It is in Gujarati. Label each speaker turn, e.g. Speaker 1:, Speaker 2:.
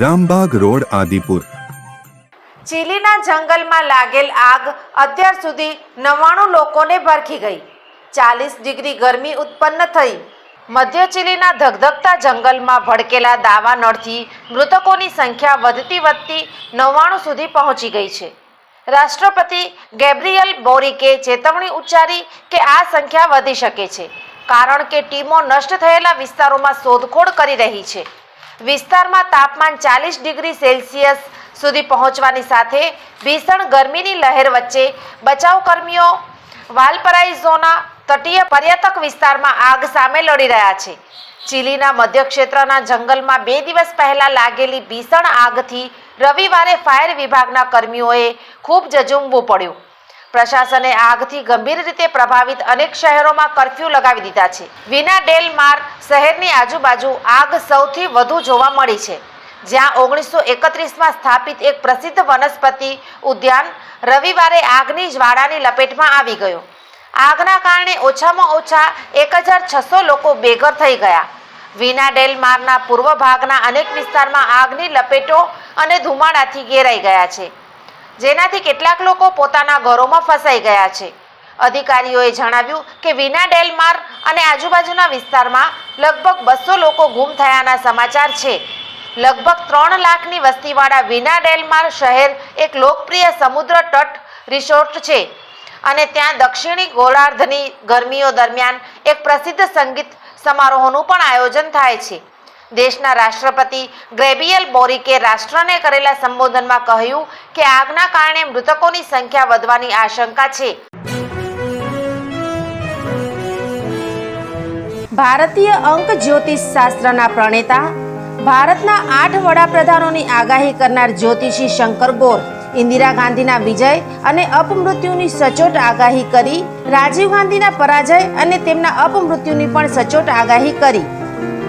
Speaker 1: Rambagh road, Adipur.
Speaker 2: ચીલીના જંગલમાં લાગેલ આગ અત્યાર સુધી નવ્વાણું લોકોને ભરખી ગઈ. ચાલીસ ડિગ્રી ગરમી ઉત્પન્ન થઈ. મધ્ય ચીલીના ધગધગતા જંગલમાં ભડકેલા દાવાનળથી મૃતકોની સંખ્યા વધતી વધતી નવ્વાણું સુધી પહોંચી ગઈ છે. રાષ્ટ્રપતિ ગેબ્રિયલ બોરિકે ચેતવણી ઉચ્ચારી કે આ સંખ્યા વધી શકે છે, કારણ કે ટીમો નષ્ટ થયેલા વિસ્તારોમાં શોધખોળ કરી રહી છે. વિસ્તારમાં તાપમાન ચાલીસ ડિગ્રી સેલ્સિયસ સુધી પહોંચવાની સાથે ભીષણ ગરમીની લહેર વચ્ચે બચાવ કર્મીઓ વાલપરાઇઝોના તટીય પર્યટક વિસ્તારમાં આગ સામે લડી રહ્યા છે. ચીલીના મધ્ય ક્ષેત્રના જંગલમાં બે દિવસ પહેલા લાગેલી ભીષણ આગથી રવિવારે ફાયર વિભાગના કર્મીઓએ ખૂબ જજુમવું પડ્યું. પ્રશાસને આગથી ગંભીર રીતે પ્રભાવિત અનેક શહેરોમાં કરફ્યુ લગાવી દીધા છે. વિના ડેલ માર શહેરની આજુબાજુ આગ સૌથી વધુ જોવા મળી છે. જ્યાં ઓગણીસો એકત્રીસમાં સ્થાપિત એક પ્રસિદ્ધ વનસ્પતિ ઉદ્યાન રવિવારે આગની જ્વાળાની લપેટમાં આવી ગયો. આગના કારણે ઓછામાં ઓછા એક હજાર છસો લોકો બેઘર થઈ ગયા. વિના ડેલ મારના પૂર્વ ભાગના અનેક વિસ્તારમાં આગની લપેટો અને ધુમાડાથી ઘેરાઈ ગયા છે. જેનાથી કેટલાક લોકો પોતાના ઘરોમાં ફસાઈ ગયા છે. અધિકારીઓએ જણાવ્યું કે વિના ડેલમાર અને આજુબાજુના વિસ્તારમાં લગભગ બસો લોકો ગુમ થયાના સમાચાર છે. લગભગ ત્રણ લાખની વસ્તીવાળા વિના ડેલમાર શહેર એક લોકપ્રિય સમુદ્ર તટ રિસોર્ટ છે અને ત્યાં દક્ષિણી ગોળાર્ધની ગરમીઓ દરમિયાન એક પ્રસિદ્ધ સંગીત સમારોહનું પણ આયોજન થાય છે. દેશના રાષ્ટ્રપતિ ગ્રેબિયલ બોરિકે રાષ્ટ્રને કરેલા સંબોધનમાં કહ્યું કે આગના કારણે મૃતકોની સંખ્યા વધવાની આશંકા છે. ભારતીય અંક જ્યોતિષ શાસ્ત્રના પ્રણેતા, ભારતના આઠ વડાપ્રધાનોની આગાહી કરનાર જ્યોતિષી શંકર ગોર, ઇન્દિરા ગાંધીના વિજય અને અપમૃત્યુની સચોટ આગાહી કરી, રાજીવ ગાંધીના પરાજય અને તેમના અપમૃત્યુની પણ સચોટ આગાહી કરી.